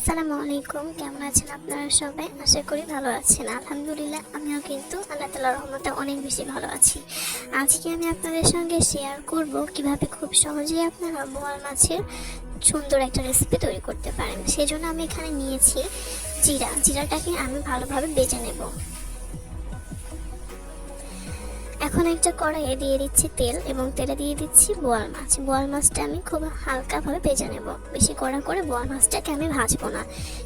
আসসালামু আলাইকুম। কেমন আছেন আপনারা সবাই? আশা করি ভালো আছেন। আলহামদুলিল্লাহ, আমিও কিন্তু আল্লাহ তালার রহমতে অনেক বেশি ভালো আছি। আজকে আমি আপনাদের সঙ্গে শেয়ার করব কীভাবে খুব সহজেই আপনারা বোয়াল মাছের সুন্দর একটা রেসিপি তৈরি করতে পারেন। সেজন্য আমি এখানে নিয়েছি জিরা। জিরাটাকে আমি ভালোভাবে বেজে নেব। এখন একটা কড়াইয়ে দিয়ে দিচ্ছি তেল এবং তেলে দিয়ে দিচ্ছি বোয়াল মাছ। বোয়াল মাছটা আমি খুব হালকাভাবে ভেজে নেব। বেশি কড়া করে বোয়াল মাছটাকে আমি ভাজবো না।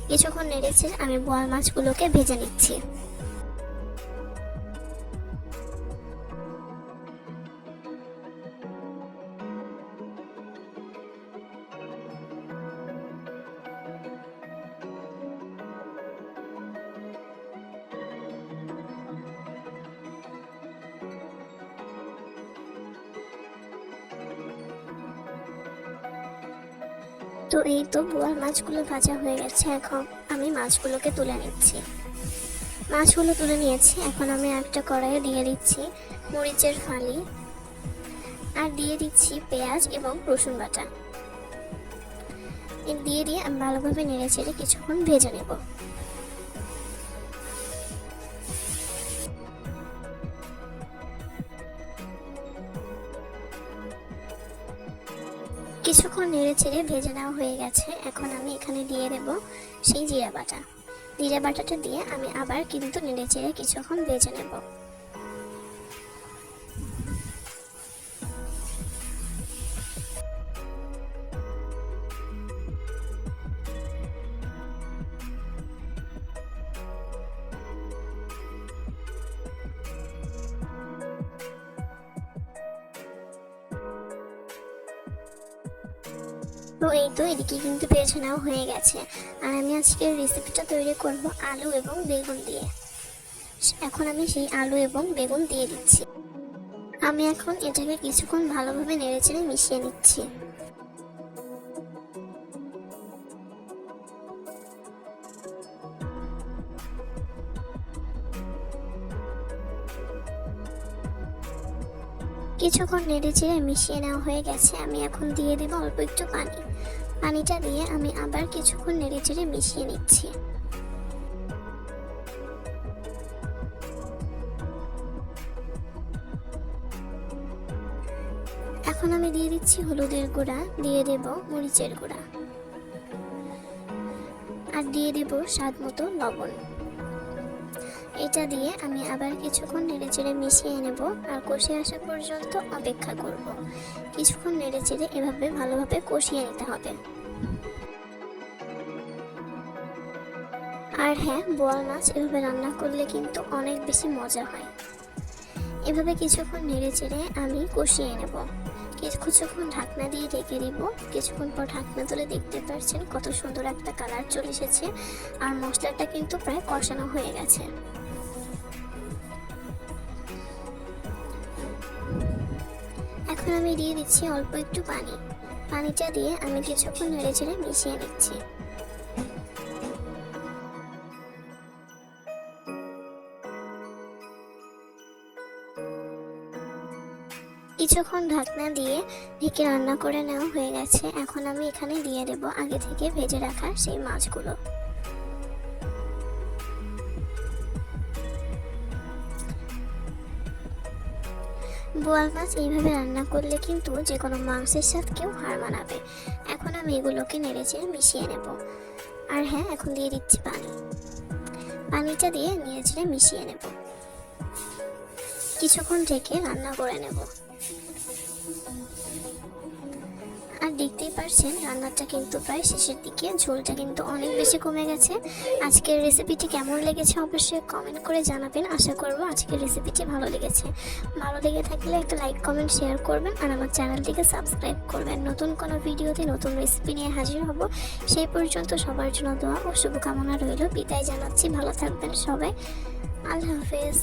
কিছুক্ষণ নেড়েছে আমি বোয়াল মাছগুলোকে ভেজে নিচ্ছি। তো এই তো বোয়াল মাছগুলো ভাজা হয়ে গেছে, এখন আমি মাছগুলোকে তুলে নিচ্ছি। মাছগুলো তুলে নিয়েছি, এখন আমি একটা কড়াইয়ে দিয়ে দিচ্ছি মরিচের ফালি আর দিয়ে দিচ্ছি পেঁয়াজ এবং রসুন বাটা। দিয়ে দিয়ে আমি ভালোভাবে নেড়ে চেড়ে কিছুক্ষণ ভেজে নেব। কিছুক্ষণ নেড়ে চেড়ে ভেজে নেওয়া হয়ে গেছে। এখন আমি এখানে দিয়ে দেব সেই জিরা বাটা। জিরা বাটাটা দিয়ে আমি আবার কিন্তু নেড়ে চেড়ে কিছুক্ষণ ভেজে নেব। তো এই তো এদিকে কিন্তু নেওয়া হয়ে গেছে। আর আমি আজকের রেসিপিটা তৈরি করব আলু এবং বেগুন দিয়ে। এখন আমি সেই আলু এবং বেগুন দিয়ে দিচ্ছি। আমি এখন এটাকে কিছুক্ষণ ভালোভাবে নেড়েচেড়ে মিশিয়ে নিচ্ছি। কিছুক্ষণ নেড়ে চেড়ে মিশিয়ে নেওয়া হয়ে গেছে, আমি এখন দিয়ে দেবো অল্প একটু পানি। পানিটা দিয়ে আমি আবার কিছুক্ষণ নেড়ে চেড়ে মিশিয়ে নিচ্ছি। এখন আমি দিয়ে দিচ্ছি হলুদের গুঁড়া, দিয়ে দেব মরিচের গুঁড়া। আর দিয়ে দেব স্বাদ মতো লবণ। এটা দিয়ে আমি আবার কিছুক্ষণ নেড়ে চেড়ে মিশিয়ে নেব আর কষে আসা পর্যন্ত অপেক্ষা করব। কিছুক্ষণ নেড়ে চেড়ে এভাবে ভালোভাবে কষিয়ে নিতে হবে। আর হ্যাঁ বোয়াল মাছ এভাবে রান্না করলে কিন্তু অনেক বেশি মজা হয়। এভাবে কিছুক্ষণ নেড়ে চেড়ে আমি কষিয়ে নেব। কিছুক্ষণ ঢাকনা দিয়ে রেখে দিব। কিছুক্ষণ পর ঢাকনা তুলে দেখতে পাচ্ছেন কত সুন্দর একটা কালার চলে এসেছে। আর মশলাটা কিন্তু প্রায় কষানো হয়ে গেছে। এখন আমি দিয়ে দিচ্ছি অল্প একটু পানি। পানিটা দিয়ে আমি কিছুক্ষণ নেড়ে চেড়ে মিশিয়ে নিচ্ছি। কিছুক্ষণ ঢাকনা দিয়ে ঢেকে রান্না করে নেওয়া হয়ে গেছে। এখন আমি এখানে দিয়ে দেব আগে থেকে ভেজে রাখা সেই মাছগুলো। বোয়াল মাছ এইভাবে রান্না করলে কিন্তু যে কোনো মাংসের স্বাদকেও হার মানাবে। এখন আমি এগুলোকে নেড়েচেড়ে মিশিয়ে নেব। আর হ্যাঁ এখন দিয়ে দিচ্ছি পানি। পানিটা দিয়ে নেড়েচেড়ে মিশিয়ে নেব। কিছুক্ষণ থেকে রান্না করে নেব। দেখতেই পারছেন, রান্নাটা কিন্তু প্রায় শেষের দিকে। ঝোলটা কিন্তু অনেক বেশি কমে গেছে। আজকের রেসিপিটি কেমন লেগেছে অবশ্যই কমেন্ট করে জানাবেন। আশা করব আজকের রেসিপিটি ভালো লেগেছে। ভালো লেগে থাকলে একটা লাইক কমেন্ট শেয়ার করবেন আর আমার চ্যানেলটিকে সাবস্ক্রাইব করবেন। নতুন কোনো ভিডিওতে নতুন রেসিপি নিয়ে হাজির হব। সেই পর্যন্ত সবার জন্য দোয়া ও শুভকামনা রইল। বিদায় জানাচ্ছি। ভালো থাকবেন সবাই। আল্লাহ হাফেজ।